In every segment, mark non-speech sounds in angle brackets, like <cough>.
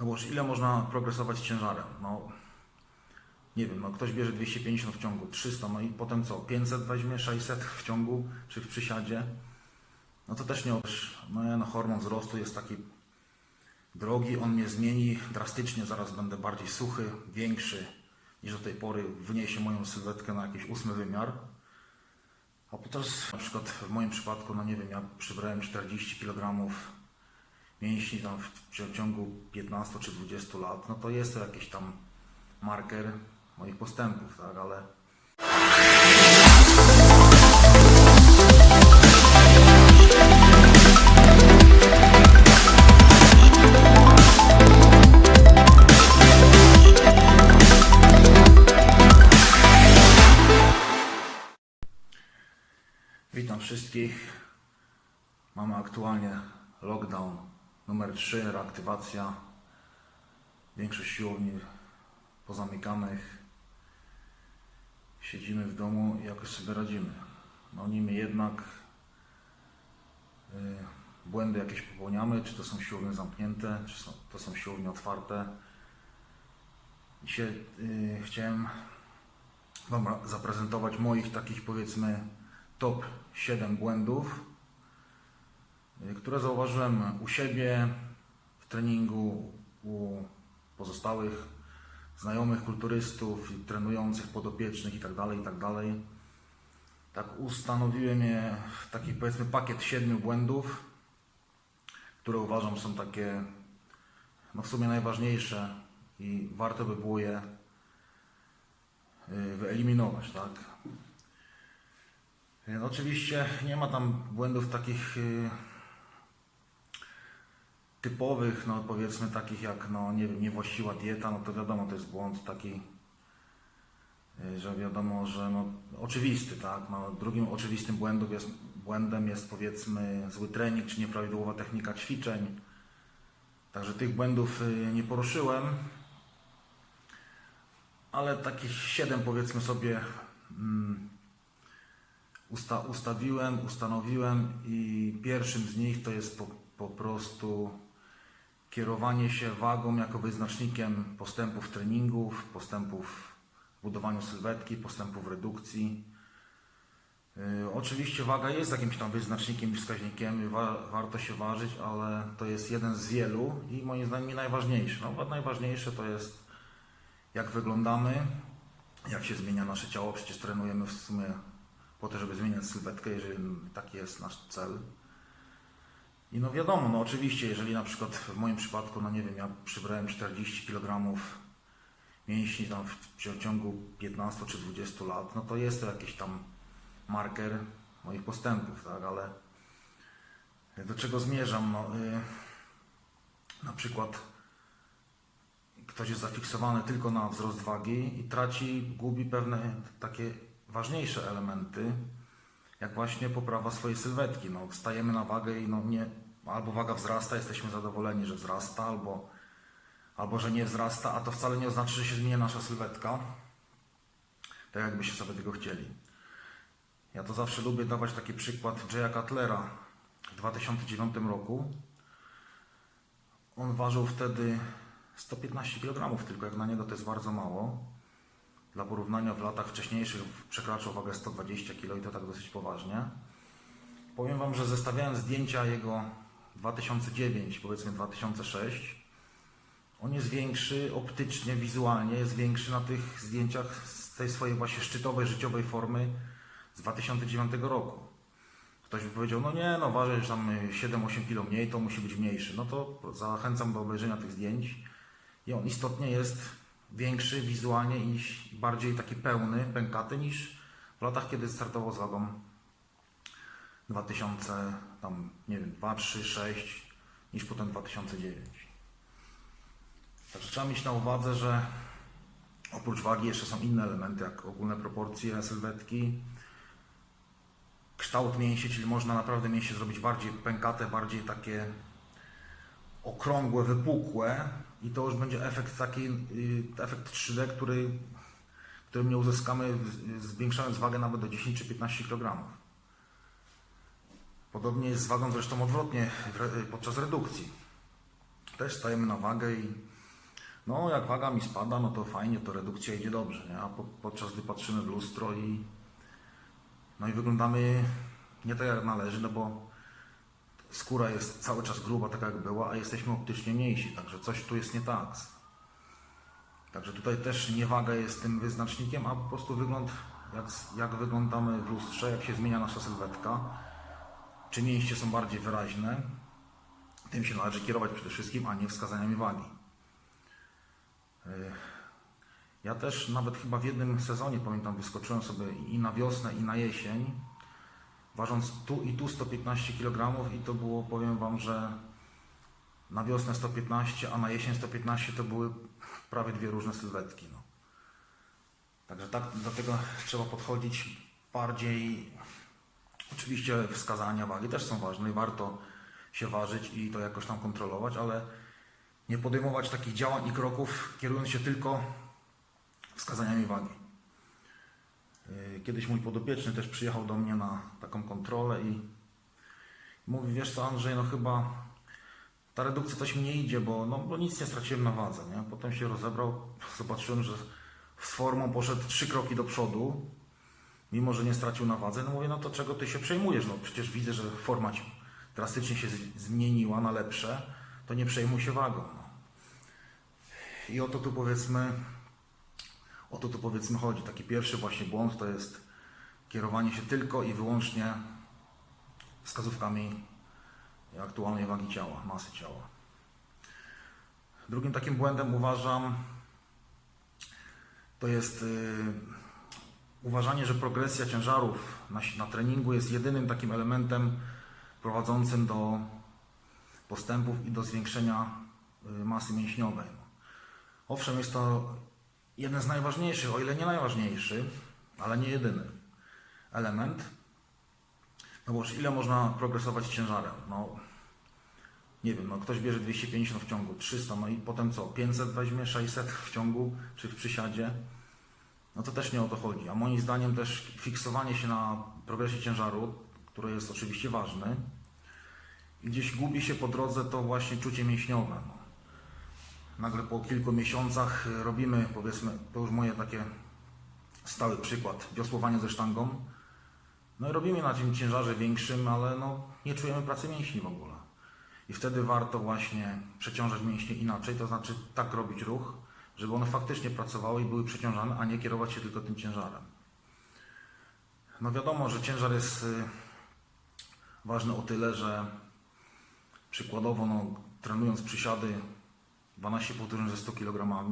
No bo ile można progresować ciężarem? No nie wiem, no ktoś bierze 250 w ciągu, 300, no i potem co? 500 weźmie, 600 w ciągu, czy w przysiadzie? No to też nie, no, no hormon wzrostu jest taki drogi, on mnie zmieni drastycznie, zaraz będę bardziej suchy, większy niż do tej pory, wyniesie moją sylwetkę na jakiś ósmy wymiar. A teraz na przykład w moim przypadku, no nie wiem, ja przybrałem 40 kg mięśni tam w przeciągu 15 czy 20 lat, no to jest to jakiś tam marker moich postępów, tak, ale Witam wszystkich. Mamy aktualnie lockdown numer 3, reaktywacja. Większość siłowni pozamykanych. Siedzimy w domu i jakoś sobie radzimy. No niemniej jednak y, błędy jakieś popełniamy, czy to są siłownie zamknięte, czy są, to są siłownie otwarte. Dzisiaj y, chciałem Wam zaprezentować moich takich powiedzmy top 7 błędów, które zauważyłem u siebie w treningu, u pozostałych znajomych kulturystów, trenujących podopiecznych itd. itd. Tak ustanowiłem je w taki powiedzmy pakiet siedmiu błędów, które uważam są takie no w sumie najważniejsze i warto by było je y, wyeliminować, tak? No, oczywiście nie ma tam błędów takich y, typowych, no powiedzmy takich jak no nie wiem, niewłaściwa dieta, no to wiadomo, to jest błąd taki, y, że wiadomo, że no oczywisty, tak? No, drugim oczywistym błędem jest, błędem jest powiedzmy zły trening czy nieprawidłowa technika ćwiczeń. Także tych błędów y, nie poruszyłem, ale takich siedem powiedzmy sobie mm, usta ustawiłem, ustanowiłem i pierwszym z nich to jest po, po prostu kierowanie się wagą jako wyznacznikiem postępów treningów, postępów w budowaniu sylwetki, postępów redukcji. Yy, oczywiście waga jest jakimś tam wyznacznikiem i wskaźnikiem, warto się ważyć, ale to jest jeden z wielu i moim zdaniem najważniejszy. No, najważniejsze to jest jak wyglądamy, jak się zmienia nasze ciało, przecież trenujemy w sumie po to, żeby zmieniać sylwetkę, jeżeli taki jest nasz cel. I no wiadomo, no oczywiście, jeżeli na przykład w moim przypadku, no nie wiem, ja przybrałem 40 kg mięśni tam w przeciągu 15 czy 20 lat, no to jest to jakiś tam marker moich postępów, tak, ale do czego zmierzam? No, y, na przykład ktoś jest zafiksowany tylko na wzrost wagi i traci, gubi pewne takie ważniejsze elementy, jak właśnie poprawa swojej sylwetki. No, stajemy na wagę i no nie, albo waga wzrasta, jesteśmy zadowoleni, że wzrasta, albo, albo że nie wzrasta, a to wcale nie oznacza, że się zmienia nasza sylwetka, tak jakbyście sobie tego chcieli. Ja to zawsze lubię dawać taki przykład Jaya Cutlera w 2009 roku. On ważył wtedy 115 kg, tylko jak na niego to jest bardzo mało. Dla porównania w latach wcześniejszych przekraczał wagę 120 kg i to tak dosyć poważnie. Powiem Wam, że zestawiając zdjęcia jego 2009, powiedzmy 2006, on jest większy optycznie, wizualnie, jest większy na tych zdjęciach z tej swojej właśnie szczytowej, życiowej formy z 2009 roku. Ktoś by powiedział, no nie, no waży że tam 7-8 kg mniej, to musi być mniejszy. No to zachęcam do obejrzenia tych zdjęć. I on istotnie jest większy wizualnie i bardziej taki pełny, pękaty niż w latach, kiedy startował z wagą 2000, tam nie wiem, 2, 3, 6 niż potem 2009. Także trzeba mieć na uwadze, że oprócz wagi jeszcze są inne elementy, jak ogólne proporcje sylwetki, kształt mięśni, czyli można naprawdę mięśnie zrobić bardziej pękate, bardziej takie okrągłe, wypukłe i to już będzie efekt taki, y, efekt 3D, który, którym nie uzyskamy zwiększając wagę nawet do 10 czy 15 kg. Podobnie jest z wagą zresztą odwrotnie re- podczas redukcji. też stajemy na wagę i no jak waga mi spada, no to fajnie, to redukcja idzie dobrze, nie? a po, podczas gdy patrzymy w lustro i no i wyglądamy nie tak jak należy, no bo skóra jest cały czas gruba, taka jak była, a jesteśmy optycznie mniejsi, także coś tu jest nie tak. Także tutaj też nie waga jest tym wyznacznikiem, a po prostu wygląd, jak, jak wyglądamy w lustrze, jak się zmienia nasza sylwetka, czy mięśnie są bardziej wyraźne, tym się należy kierować przede wszystkim, a nie wskazaniami wagi. Ja też nawet chyba w jednym sezonie, pamiętam, wyskoczyłem sobie i na wiosnę, i na jesień, ważąc tu i tu 115 kg i to było, powiem Wam, że na wiosnę 115, a na jesień 115 to były prawie dwie różne sylwetki. No. Także tak, dlatego trzeba podchodzić bardziej. Oczywiście wskazania wagi też są ważne i warto się ważyć i to jakoś tam kontrolować, ale nie podejmować takich działań i kroków kierując się tylko wskazaniami wagi. Yy, Kiedyś mój podopieczny też przyjechał do mnie na taką kontrolę i mówi, wiesz co Andrzej, no chyba ta redukcja coś mi nie idzie, bo, no, bo nic nie straciłem na wadze. Nie? Potem się rozebrał, <laughs> zobaczyłem, że z formą poszedł trzy kroki do przodu, mimo że nie stracił na wadze. No mówię, no to czego ty się przejmujesz? No przecież widzę, że forma ci drastycznie się zmieniła na lepsze, to nie przejmuj się wagą. No. I o to tu powiedzmy, o to tu powiedzmy chodzi. Taki pierwszy właśnie błąd to jest kierowanie się tylko i wyłącznie wskazówkami aktualnej wagi ciała, masy ciała. Drugim takim błędem uważam to jest yy, uważanie, że progresja ciężarów na, na treningu jest jedynym takim elementem prowadzącym do postępów i do zwiększenia y, masy mięśniowej. Owszem, jest to jeden z najważniejszych, o ile nie najważniejszy, ale nie jedyny element. No bo ile można progresować ciężarem? No, nie wiem, no ktoś bierze 250 w ciągu, 300, no i potem co? 500 weźmie, 600 w ciągu, czy w przysiadzie? No to też nie o to chodzi. A moim zdaniem też fiksowanie się na progresie ciężaru, który jest oczywiście ważny, gdzieś gubi się po drodze to właśnie czucie mięśniowe. No. Nagle po kilku miesiącach y, robimy, powiedzmy, to już moje takie stały przykład, wiosłowanie ze sztangą. No i robimy na tym ciężarze większym, ale no, nie czujemy pracy mięśni w ogóle. I wtedy warto właśnie przeciążać mięśnie inaczej, to znaczy tak robić ruch, żeby one faktycznie pracowały i były przeciążane, a nie kierować się tylko tym ciężarem. No wiadomo, że ciężar jest y, ważny o tyle, że przykładowo no, trenując przysiady 12 powtórzeń ze 100 kg,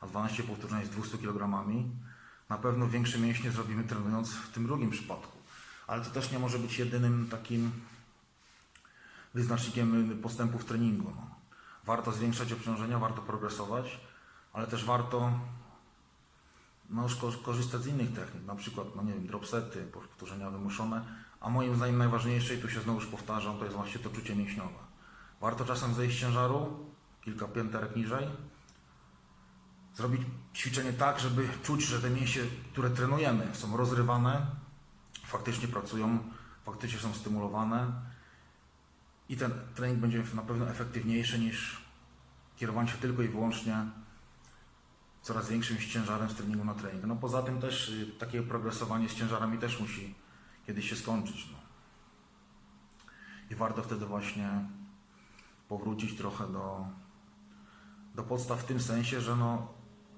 a 12 powtórzeń z 200 kg, na pewno większe mięśnie zrobimy trenując w tym drugim przypadku. Ale to też nie może być jedynym takim wyznacznikiem postępu w treningu. No. Warto zwiększać obciążenia, warto progresować, ale też warto no, korzystać z innych technik, na przykład, no nie wiem, dropsety, powtórzenia wymuszone, a moim zdaniem najważniejsze, i tu się znowuż powtarzam, to jest właśnie to czucie mięśniowe. Warto czasem zejść z ciężaru, kilka pięterek niżej, zrobić ćwiczenie tak, żeby czuć, że te mięśnie, które trenujemy, są rozrywane, faktycznie pracują, faktycznie są stymulowane i ten trening będzie na pewno efektywniejszy niż kierowanie się tylko i wyłącznie coraz większym ciężarem z treningu na trening. No poza tym też y, takie progresowanie z ciężarami też musi kiedyś się skończyć. No. I warto wtedy właśnie powrócić trochę do, do podstaw w tym sensie, że no,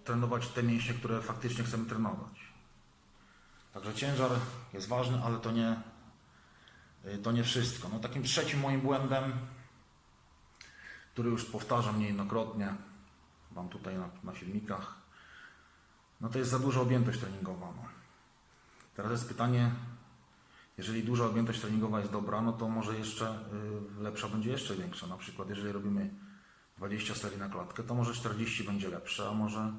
trenować te mięśnie, które faktycznie chcemy trenować. Także ciężar jest ważny, ale to nie, y, to nie wszystko. No, takim trzecim moim błędem, który już powtarzam niejednokrotnie, Wam tutaj na, na filmikach, no to jest za duża objętość treningowa. No. Teraz jest pytanie, jeżeli duża objętość treningowa jest dobra, no to może jeszcze y, lepsza będzie jeszcze większa. Na przykład jeżeli robimy 20 serii na klatkę, to może 40 będzie lepsze, a może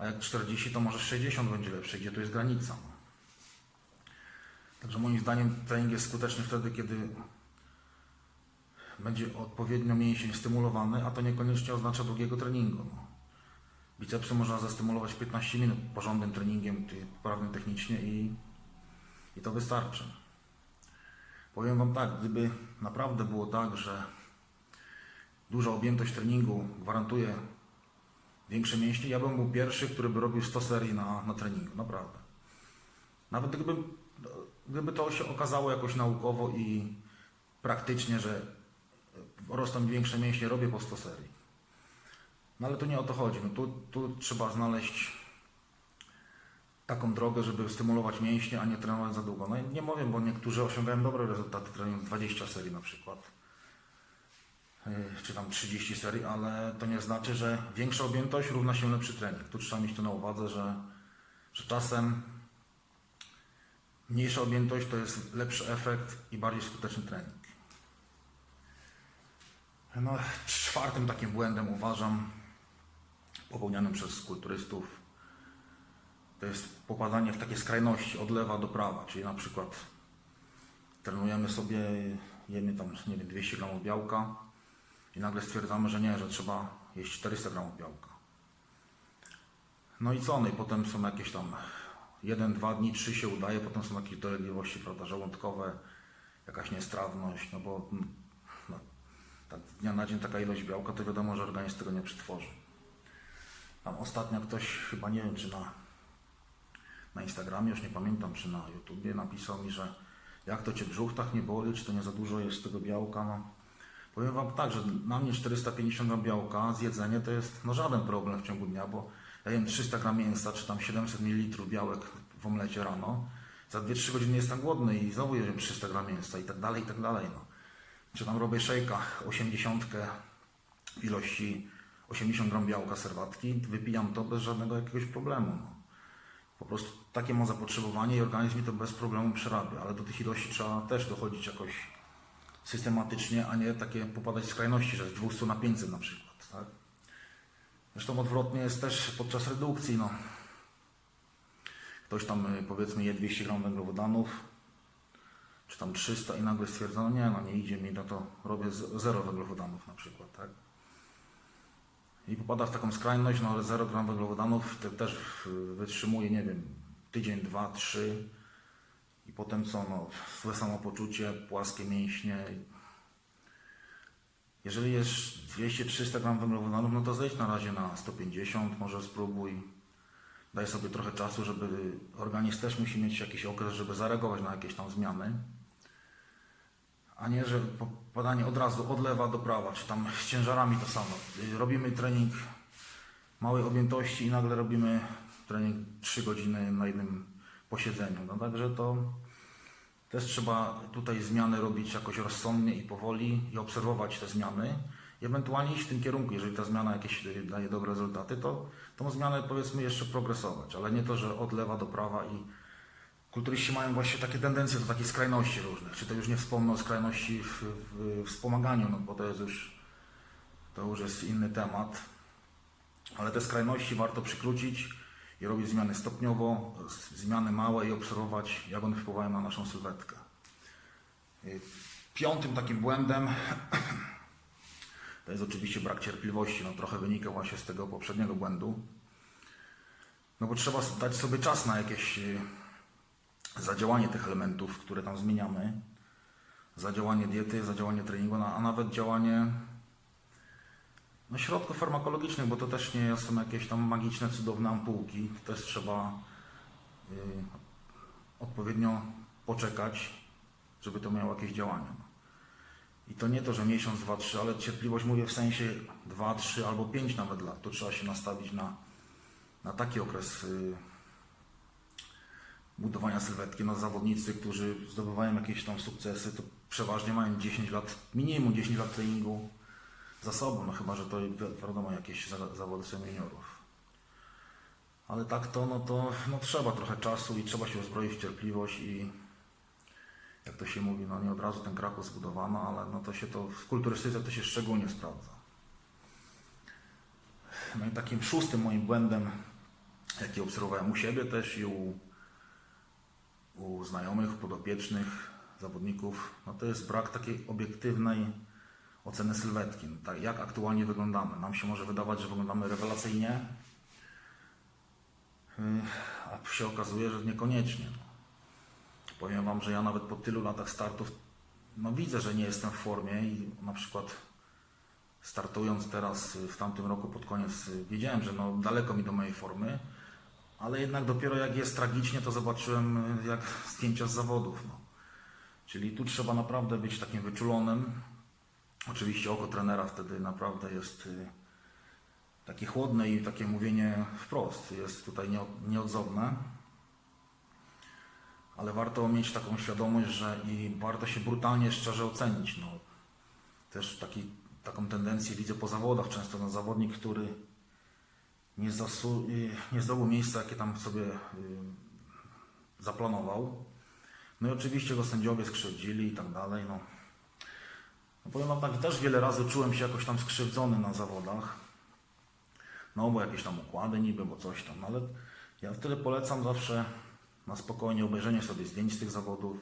a jak 40, to może 60 będzie lepsze. Gdzie tu jest granica? No. Także moim zdaniem trening jest skuteczny wtedy, kiedy będzie odpowiednio mięsień stymulowany, a to niekoniecznie oznacza długiego treningu. No. Bicepsy można zastymulować 15 minut porządnym treningiem, poprawnym technicznie i, i to wystarczy. Powiem Wam tak, gdyby naprawdę było tak, że duża objętość treningu gwarantuje większe mięśnie, ja bym był pierwszy, który by robił 100 serii na, na treningu, naprawdę. Nawet gdyby, gdyby to się okazało jakoś naukowo i praktycznie, że rosną mi większe mięśnie, robię po 100 serii. No ale tu nie o to chodzi. No, tu, tu trzeba znaleźć taką drogę, żeby stymulować mięśnie, a nie trenować za długo. No nie mówię, bo niektórzy osiągają dobre rezultaty trenując 20 serii na przykład. Yy, Czy tam 30 serii, ale to nie znaczy, że większa objętość równa się lepszy trening. Tu trzeba mieć to na uwadze, że, że czasem mniejsza objętość to jest lepszy efekt i bardziej skuteczny trening. No, czwartym takim błędem uważam, popełnianym przez kulturystów, to jest popadanie w takie skrajności od lewa do prawa, czyli na przykład trenujemy sobie, jemy tam, nie wiem, 200 gramów białka i nagle stwierdzamy, że nie, że trzeba jeść 400 gramów białka. No i co? No i potem są jakieś tam jeden, dwa dni, trzy się udaje, potem są jakieś dolegliwości, prawda, żołądkowe, jakaś niestrawność, no bo mm, no, tak z dnia na dzień taka ilość białka, to wiadomo, że organizm tego nie przetworzy. Tam ostatnio ktoś, chyba nie wiem, czy na, na Instagramie, już nie pamiętam, czy na YouTubie napisał mi, że jak to Cię brzuch tak nie boli, czy to nie za dużo jest tego białka, no. Powiem Wam tak, że na mnie 450 gram białka z jedzenie to jest no żaden problem w ciągu dnia, bo ja jem 300 gram mięsa, czy tam 700 ml białek w omlecie rano, za 2-3 godziny jestem głodny i znowu jem 300 gram mięsa i tak dalej, i tak dalej. No. Czy tam robię szejka 80 w ilości 80 gram białka serwatki, wypijam to bez żadnego jakiegoś problemu. No. Po prostu takie mam zapotrzebowanie i organizm mi to bez problemu przerabia, ale do tych ilości trzeba też dochodzić jakoś systematycznie, a nie takie popadać w skrajności, że z 200 na 500 na przykład. Tak? Zresztą odwrotnie jest też podczas redukcji. No. Ktoś tam y, powiedzmy je 200 gram węglowodanów, czy tam 300 i nagle stwierdza, no nie, no nie idzie mi, no to robię zero węglowodanów na przykład. Tak? I popada w taką skrajność, no ale 0 gram węglowodanów te też wytrzymuje, nie wiem, tydzień, dwa, trzy i potem co, no, złe samopoczucie, płaskie mięśnie. Jeżeli jest 200-300 gram węglowodanów, no to zejdź na razie na 150, może spróbuj. Daj sobie trochę czasu, żeby organizm też musi mieć jakiś okres, żeby zareagować na jakieś tam zmiany. A nie, że po- podanie od razu od lewa do prawa, czy tam z ciężarami to samo. Robimy trening małej objętości i nagle robimy trening 3 godziny na jednym posiedzeniu. No także to też trzeba tutaj zmiany robić jakoś rozsądnie i powoli i obserwować te zmiany i ewentualnie iść w tym kierunku. Jeżeli ta zmiana jakieś y, daje dobre rezultaty, to tą zmianę powiedzmy jeszcze progresować, ale nie to, że od lewa do prawa i kulturyści mają właśnie takie tendencje do takich skrajności różnych. Czy to już nie wspomnę o skrajności w, w wspomaganiu, no bo to jest już to już jest inny temat. Ale te skrajności warto przykrócić i robić zmiany stopniowo, zmiany małe i obserwować, jak one wpływają na naszą sylwetkę. Y, Piątym takim błędem <clears throat> to jest oczywiście brak cierpliwości. No, trochę wynika właśnie z tego poprzedniego błędu. No bo trzeba dać sobie czas na jakieś y, zadziałanie tych elementów, które tam zmieniamy. Zadziałanie diety, zadziałanie treningu, no, a nawet działanie no, środków farmakologicznych, bo to też nie są jakieś tam magiczne, cudowne ampułki. To też trzeba y, odpowiednio poczekać, żeby to miało jakieś działania. I to nie to, że miesiąc, dwa, trzy, ale cierpliwość mówię w sensie dwa, trzy albo pięć nawet lat. To trzeba się nastawić na, na taki okres y, budowania sylwetki. No, zawodnicy, którzy zdobywają jakieś tam sukcesy, to przeważnie mają 10 lat, minimum 10 lat treningu za sobą, no chyba, że to wi- wiadomo jakieś za- zawody seniorów. Ale tak to, no to no, trzeba trochę czasu i trzeba się uzbroić w cierpliwość i jak to się mówi, no nie od razu ten Kraków zbudowano, ale no to się to w kulturystyce to się szczególnie sprawdza. No i takim szóstym moim błędem, jaki obserwowałem u siebie też i u, u znajomych, podopiecznych, zawodników, no to jest brak takiej obiektywnej oceny sylwetki. No Tak, jak aktualnie wyglądamy. Nam się może wydawać, że wyglądamy rewelacyjnie, yy, a się okazuje, że niekoniecznie. No. Powiem Wam, że ja nawet po tylu latach startów no widzę, że nie jestem w formie i na przykład startując teraz w tamtym roku pod koniec wiedziałem, że no daleko mi do mojej formy, ale jednak dopiero jak jest tragicznie, to zobaczyłem jak zdjęcia z zawodów. No. Czyli tu trzeba naprawdę być takim wyczulonym. Oczywiście oko trenera wtedy naprawdę jest y, takie chłodne i takie mówienie wprost jest tutaj nie- nieodzowne. Ale warto mieć taką świadomość, że i warto się brutalnie, szczerze ocenić. No. Też taki, taką tendencję widzę po zawodach. Często na zawodnik, który nie, zasu, y, nie zdobył miejsca, jakie tam sobie y, zaplanował. No i oczywiście go sędziowie skrzywdzili i tak dalej. No. Powiem wam tak, też wiele razy czułem się jakoś tam skrzywdzony na zawodach. No bo jakieś tam układy niby, bo coś tam, no ale ja wtedy polecam zawsze na spokojnie obejrzenie sobie zdjęć z tych zawodów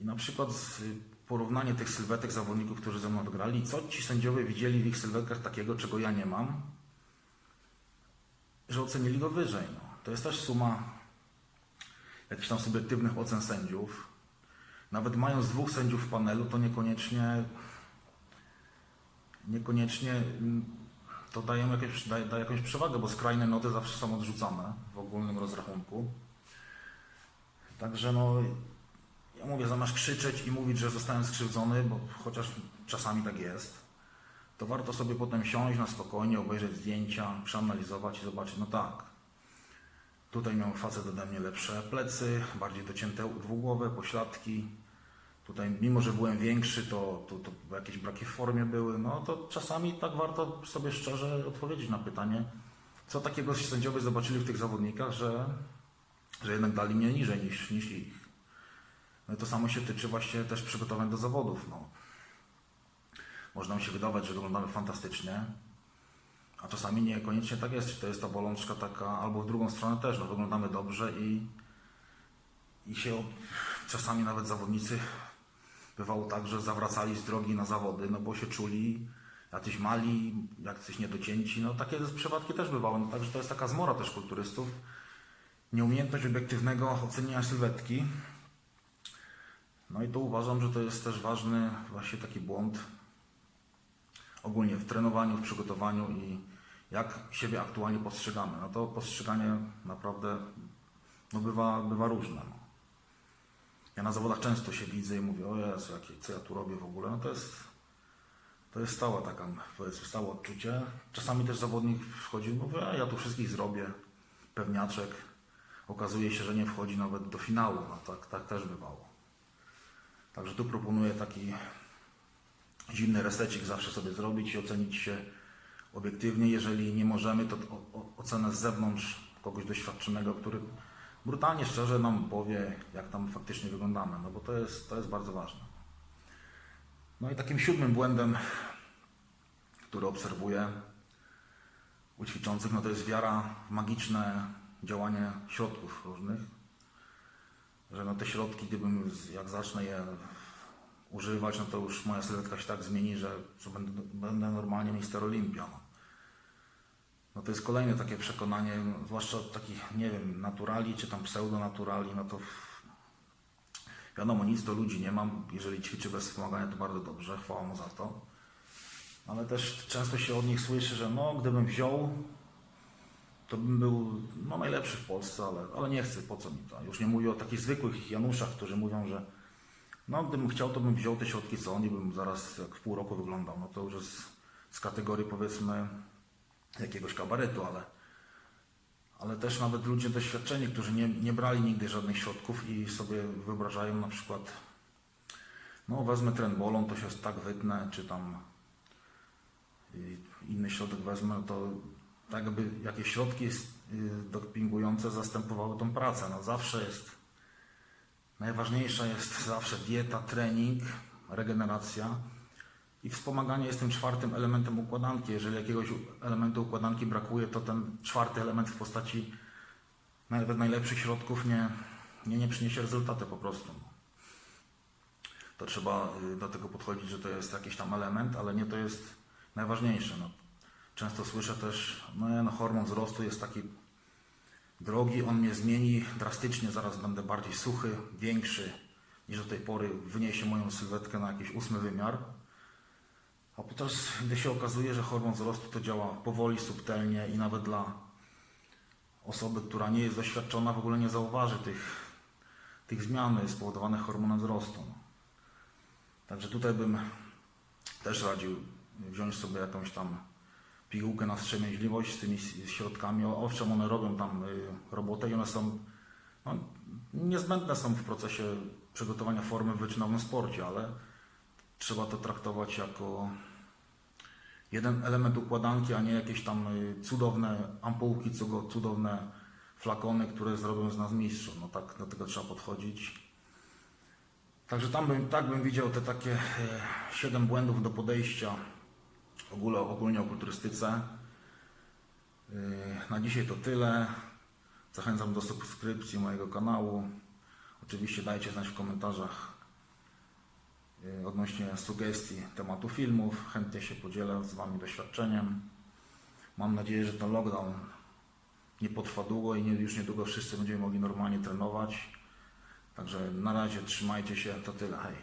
i na przykład porównanie tych sylwetek zawodników, którzy ze mną wygrali, co ci sędziowie widzieli w ich sylwetkach takiego, czego ja nie mam, że ocenili go wyżej. No. To jest też suma jakichś tam subiektywnych ocen sędziów. Nawet mając dwóch sędziów w panelu, to niekoniecznie niekoniecznie mm, to daje, jakieś, daje, daje jakąś przewagę, bo skrajne noty zawsze są odrzucane w ogólnym rozrachunku. Także no, ja mówię, zamiast krzyczeć i mówić, że zostałem skrzywdzony, bo chociaż czasami tak jest, to warto sobie potem siąść na spokojnie, obejrzeć zdjęcia, przeanalizować i zobaczyć, no tak, tutaj miał facet ode mnie lepsze plecy, bardziej docięte dwugłowe, pośladki, Tutaj, mimo że byłem większy, to, to, to jakieś braki w formie były. No to czasami tak warto sobie szczerze odpowiedzieć na pytanie, co takiego sędziowie zobaczyli w tych zawodnikach, że, że jednak dali mnie niżej niż, niż ich. No i to samo się tyczy właśnie też przygotowań do zawodów. No. Można mi się wydawać, że wyglądamy fantastycznie, a czasami niekoniecznie tak jest. To jest ta bolączka taka, albo w drugą stronę też. No, wyglądamy dobrze i, i się czasami nawet zawodnicy bywało tak, że zawracali z drogi na zawody, no bo się czuli jacyś mali, jacyś niedocięci. No takie przypadki też bywały. No, także to jest taka zmora też kulturystów. Nieumiejętność obiektywnego oceniania sylwetki. No i to uważam, że to jest też ważny właśnie taki błąd ogólnie w trenowaniu, w przygotowaniu i jak siebie aktualnie postrzegamy. No to postrzeganie naprawdę no bywa, bywa różne. No. Ja na zawodach często się widzę i mówię, o Jezu, jakie, co ja tu robię w ogóle. No to jest, to jest stała taka, stałe odczucie. Czasami też zawodnik wchodzi i mówi, a ja tu wszystkich zrobię, pewniaczek. Okazuje się, że nie wchodzi nawet do finału. No tak, tak też bywało. Także tu proponuję taki zimny resecik zawsze sobie zrobić i ocenić się obiektywnie. Jeżeli nie możemy, to o- o- ocenę z zewnątrz kogoś doświadczonego, który brutalnie, szczerze nam powie, jak tam faktycznie wyglądamy, no bo to jest, to jest bardzo ważne. No i takim siódmym błędem, który obserwuję u ćwiczących, no to jest wiara w magiczne działanie środków różnych, że no te środki, gdybym, jak zacznę je używać, no to już moja sylwetka się tak zmieni, że, że będę, będę normalnie mister Olimpia. No. No to jest kolejne takie przekonanie, zwłaszcza takich, nie wiem, naturali czy tam pseudonaturali, no to wiadomo, nic do ludzi nie mam. Jeżeli ćwiczy bez wspomagania, to bardzo dobrze, chwała mu za to. Ale też często się od nich słyszy, że no, gdybym wziął, to bym był no, najlepszy w Polsce, ale, ale nie chcę, po co mi to. Już nie mówię o takich zwykłych Januszach, którzy mówią, że no, gdybym chciał, to bym wziął te środki, co oni, bym zaraz jak w pół roku wyglądał. No to już jest z kategorii, powiedzmy, jakiegoś kabaretu, ale, ale też nawet ludzie doświadczeni, którzy nie, nie brali nigdy żadnych środków i sobie wyobrażają na przykład, no wezmę trenbolą, to się tak wytnę, czy tam inny środek wezmę, to tak jakby jakieś środki y, dopingujące zastępowały tą pracę. No zawsze jest, najważniejsza jest zawsze dieta, trening, regeneracja. I wspomaganie jest tym czwartym elementem układanki. Jeżeli jakiegoś elementu układanki brakuje, to ten czwarty element w postaci nawet najlepszych środków nie, nie, nie przyniesie rezultatu po prostu. To trzeba y, do tego podchodzić, że to jest jakiś tam element, ale nie to jest najważniejsze. No, często słyszę też, no, no hormon wzrostu jest taki drogi, on mnie zmieni drastycznie, zaraz będę bardziej suchy, większy niż do tej pory, wyniesie moją sylwetkę na jakiś ósmy wymiar. A podczas gdy się okazuje, że hormon wzrostu to działa powoli, subtelnie i nawet dla osoby, która nie jest doświadczona, w ogóle nie zauważy tych, tych zmian spowodowanych hormonem wzrostu. No. Także tutaj bym też radził wziąć sobie jakąś tam pigułkę na wstrzemięźliwość z tymi środkami. Owszem, one robią tam y, robotę i one są no, niezbędne są w procesie przygotowania formy w wyczynowym sporcie, ale trzeba to traktować jako jeden element układanki, a nie jakieś tam y, cudowne ampułki, cudowne flakony, które zrobią z nas mistrzów. No tak do tego trzeba podchodzić. Także tam bym, tak bym widział te takie e, siedem błędów do podejścia ogólnie, ogólnie o kulturystyce. E, Na dzisiaj to tyle. Zachęcam do subskrypcji mojego kanału. Oczywiście dajcie znać w komentarzach e, odnośnie sugestii tematu filmów. Chętnie się podzielę z Wami doświadczeniem. Mam nadzieję, że ten lockdown nie potrwa długo i nie, już niedługo wszyscy będziemy mogli normalnie trenować. Także na razie trzymajcie się, to tyle. Hej.